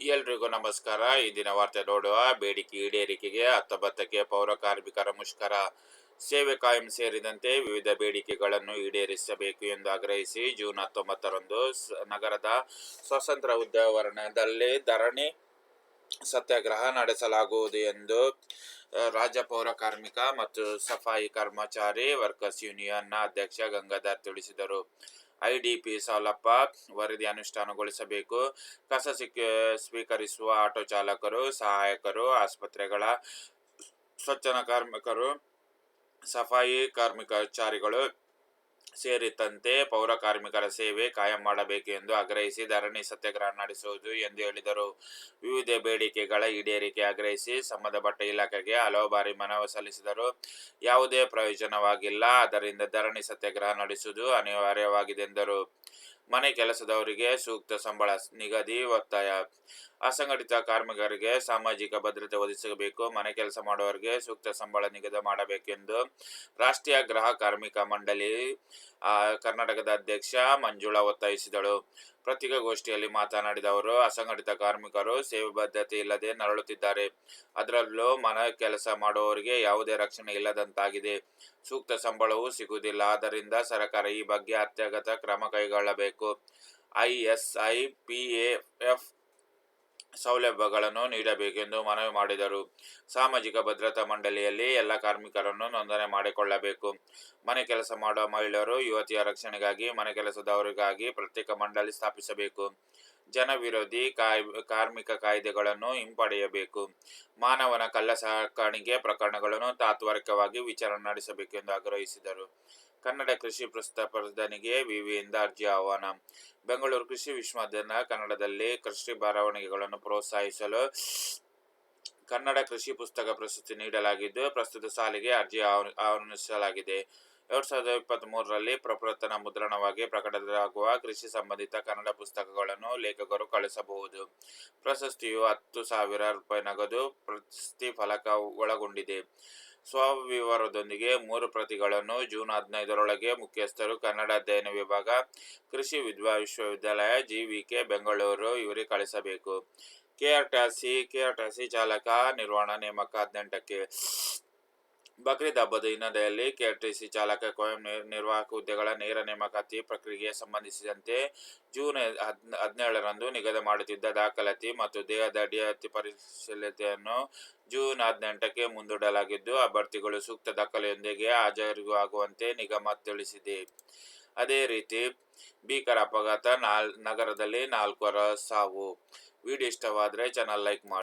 ಎಲ್ರಿಗೂ ನಮಸ್ಕಾರ. ಈ ದಿನ ವಾರ್ತೆ ನೋಡುವ ಬೇಡಿಕೆ ಈಡೇರಿಕೆಗೆ ಹತ್ತೊಂಬತ್ತಕ್ಕೆ ಪೌರ ಕಾರ್ಮಿಕರ ಮುಷ್ಕರ. ಸೇವೆ ಕಾಯಂ ಸೇರಿದಂತೆ ವಿವಿಧ ಬೇಡಿಕೆಗಳನ್ನು ಈಡೇರಿಸಬೇಕು ಎಂದು ಆಗ್ರಹಿಸಿ ಜೂನ್ ಹತ್ತೊಂಬತ್ತರಂದು ನಗರದ ಸ್ವಾತಂತ್ರ್ಯ ಉದ್ಯಾವರಣದಲ್ಲಿ ಧರಣಿ ಸತ್ಯಾಗ್ರಹ ನಡೆಸಲಾಗುವುದು ಎಂದು ರಾಜ್ಯ ಪೌರ ಕಾರ್ಮಿಕ ಮತ್ತು ಸಫಾಯಿ ಕರ್ಮಚಾರಿ ವರ್ಕರ್ಸ್ ಯೂನಿಯನ್ನ ಅಧ್ಯಕ್ಷ ಗಂಗಾಧರ್ ತಿಳಿಸಿದರು. ಐಡಿಪಿ ಸಾಲಪ್ಪ ವರದಿ ಅನುಷ್ಠಾನಗೊಳಿಸಬೇಕು. ಕಸ ಸ್ವೀಕರಿಸುವ ಆಟೋ ಚಾಲಕರು ಸಹಾಯಕರು ಆಸ್ಪತ್ರೆಗಳ ಸ್ವಚ್ಛನ ಕಾರ್ಮಿಕರು ಸಫಾಯಿ ಕಾರ್ಮಿಕಚಾರಿಗಳು ಸೇರಿದಂತೆ ಪೌರ ಕಾರ್ಮಿಕರ ಸೇವೆ ಕಾಯಂ ಮಾಡಬೇಕು ಎಂದು ಆಗ್ರಹಿಸಿ ಧರಣಿ ಸತ್ಯಾಗ್ರಹ ನಡೆಸುವುದು ಎಂದು ಹೇಳಿದರು. ವಿವಿಧ ಬೇಡಿಕೆಗಳ ಈಡೇರಿಕೆ ಆಗ್ರಹಿಸಿ ಸಂಬಂಧಪಟ್ಟ ಇಲಾಖೆಗೆ ಹಲವು ಬಾರಿ ಮನವಿ ಸಲ್ಲಿಸಿದರು. ಯಾವುದೇ ಪ್ರಯೋಜನವಾಗಿಲ್ಲ ಅದರಿಂದ ಧರಣಿ ಸತ್ಯಾಗ್ರಹ ನಡೆಸುವುದು ಅನಿವಾರ್ಯವಾಗಿದೆ ಎಂದರು. ಮನೆ ಕೆಲಸದವರಿಗೆ ಸೂಕ್ತ ಸಂಬಳ ನಿಗದಿ ಒತ್ತಾಯ ಅಸಂಘಟಿತ ಕಾರ್ಮಿಕರಿಗೆ ಸಾಮಾಜಿಕ ಭದ್ರತೆ ಒದಗಿಸಬೇಕು, ಮನೆ ಕೆಲಸ ಮಾಡುವವರಿಗೆ ಸೂಕ್ತ ಸಂಬಳ ನಿಗದಿ ಮಾಡಬೇಕೆಂದು ರಾಷ್ಟ್ರೀಯ ಗೃಹ ಕಾರ್ಮಿಕ ಮಂಡಳಿ ಕರ್ನಾಟಕದ ಅಧ್ಯಕ್ಷ ಮಂಜುಳಾ ಒತ್ತಾಯಿಸಿದಳು. ಪತ್ರಿಕಾಗೋಷ್ಠಿಯಲ್ಲಿ ಮಾತನಾಡಿದ ಅವರು, ಅಸಂಘಟಿತ ಕಾರ್ಮಿಕರು ಸೇವೆ ಬದ್ಧತೆ ಇಲ್ಲದೆ ನರಳುತ್ತಿದ್ದಾರೆ. ಅದರಲ್ಲೂ ಮನೆ ಕೆಲಸ ಮಾಡುವವರಿಗೆ ಯಾವುದೇ ರಕ್ಷಣೆ ಇಲ್ಲದಂತಾಗಿದೆ. ಸೂಕ್ತ ಸಂಬಳವೂ ಸಿಗುವುದಿಲ್ಲ. ಆದ್ದರಿಂದ ಸರ್ಕಾರ ಈ ಬಗ್ಗೆ ಅತ್ಯಗತ ಕ್ರಮ ಕೈಗೊಳ್ಳಬೇಕು. ಐಎಸ್ಐ ಪಿಎಫ್ ಸೌಲಭ್ಯಗಳನ್ನು ನೀಡಬೇಕೆಂದು ಮನವಿ ಮಾಡಿದರು. ಸಾಮಾಜಿಕ ಭದ್ರತಾ ಮಂಡಳಿಯಲ್ಲಿ ಎಲ್ಲ ಕಾರ್ಮಿಕರನ್ನು ನೋಂದಣಿ ಮಾಡಿಕೊಳ್ಳಬೇಕು. ಮನೆ ಕೆಲಸ ಮಾಡುವ ಮಹಿಳೆಯರು ಯುವತಿಯ ರಕ್ಷಣೆಗಾಗಿ, ಮನೆ ಕೆಲಸದವರಿಗಾಗಿ ಪ್ರತ್ಯೇಕ ಮಂಡಳಿ ಸ್ಥಾಪಿಸಬೇಕು. ಜನ ವಿರೋಧಿ ಕಾಯ್, ಕಾರ್ಮಿಕ ಕಾಯ್ದೆಗಳನ್ನು ಹಿಂಪಡೆಯಬೇಕು. ಮಾನವನ ಕಳ್ಳ ಸಾಕಾಣಿಕೆ ಪ್ರಕರಣಗಳನ್ನು ತಾತ್ವರಿಕವಾಗಿ ವಿಚಾರಣೆ ನಡೆಸಬೇಕೆಂದು ಆಗ್ರಹಿಸಿದರು. ಕನ್ನಡ ಕೃಷಿ ಪ್ರಸ್ತಾಪನೆಗೆ ವಿವಿಯಿಂದ ಅರ್ಜಿ ಆಹ್ವಾನ. ಬೆಂಗಳೂರು ಕೃಷಿ ವಿಶ್ವವಿದ್ಯಾಲಯ ಕನ್ನಡದಲ್ಲಿ ಕೃಷಿ ಬರವಣಿಗೆಗಳನ್ನು ಪ್ರೋತ್ಸಾಹಿಸಲು ಕನ್ನಡ ಕೃಷಿ ಪುಸ್ತಕ ಪ್ರಶಸ್ತಿ ನೀಡಲಾಗಿದ್ದು, ಪ್ರಸ್ತುತ ಸಾಲಿಗೆ ಅರ್ಜಿ ಆಹ್ವ- ಆಹ್ವಾನಿಸಲಾಗಿದೆ. ಎರಡ್ ಸಾವಿರದ ಇಪ್ಪತ್ತ್ ಮೂರರಲ್ಲಿ ಪ್ರಪ್ರಥಮ ಮುದ್ರಣವಾಗಿ ಪ್ರಕಟವಾಗುವ ಕೃಷಿ ಸಂಬಂಧಿತ ಕನ್ನಡ ಪುಸ್ತಕಗಳನ್ನು ಲೇಖಕರು ಕಳಿಸಬಹುದು. ಪ್ರಶಸ್ತಿಯು ಹತ್ತು ಸಾವಿರ ರೂಪಾಯಿ ನಗದು ಪ್ರಶಸ್ತಿ ಫಲಕ ಒಳಗೊಂಡಿದೆ. ಸ್ವವಿವರದೊಂದಿಗೆ ಮೂರು ಪ್ರತಿಗಳನ್ನು ಜೂನ್ ಹದಿನೈದರೊಳಗೆ ಮುಖ್ಯಸ್ಥರು ಕನ್ನಡ ಅಧ್ಯಯನ ವಿಭಾಗ, ಕೃಷಿ ವಿದ್ವಾ ವಿಶ್ವವಿದ್ಯಾಲಯ ಜಿವಿಕೆ ಬೆಂಗಳೂರು ಇವರಿಗೆ ಕಳಿಸಬೇಕು. ಕೆಆರ್ ಟ್ಯಾಕ್ಸಿ ಕೆಆರ್ ಟ್ಯಾಕ್ಸಿ ಚಾಲಕ, ನಿರ್ವಹಣಾ ನೇಮಕ ಹದಿನೆಂಟಕ್ಕೆ ಬಕ್ರೀದ್ ಹಬ್ಬದ ಹಿನ್ನೆಲೆಯಲ್ಲಿ ಕೆಆರ್ಟಿಸಿ ಚಾಲಕ ನಿರ್- ನಿರ್ವಾಹಕ ಹುದ್ದೆಗಳ ನೇರ ನೇಮಕಾತಿ ಪ್ರಕ್ರಿಯೆಗೆ ಸಂಬಂಧಿಸಿದಂತೆ ಜೂನ್ ಹದ್, ಹದಿನೇಳರಂದು ನಿಗದಿ ಮಾಡುತ್ತಿದ್ದ ದಾಖಲಾತಿ ಮತ್ತು ದೇಹದ ಅಡಿಯಾತಿ ಪರಿಶೀಲತೆಯನ್ನು ಜೂನ್ ಹದಿನೆಂಟಕ್ಕೆ ಮುಂದೂಡಲಾಗಿದ್ದು, ಅಭ್ಯರ್ಥಿಗಳು ಸೂಕ್ತ ದಾಖಲೆಯೊಂದಿಗೆ ಹಾಜರಾಗುವಂತೆ ನಿಗಮ ತಿಳಿಸಿದೆ. ಅದೇ ರೀತಿ, ಭೀಕರ ಅಪಘಾತ ನಾಲ್, ನಗರದಲ್ಲಿ ನಾಲ್ಕರ ಸಾವು. ವಿಡಿಯೋ ಇಷ್ಟವಾದರೆ ಚಾನಲ್ ಲೈಕ್ ಮಾಡಿ.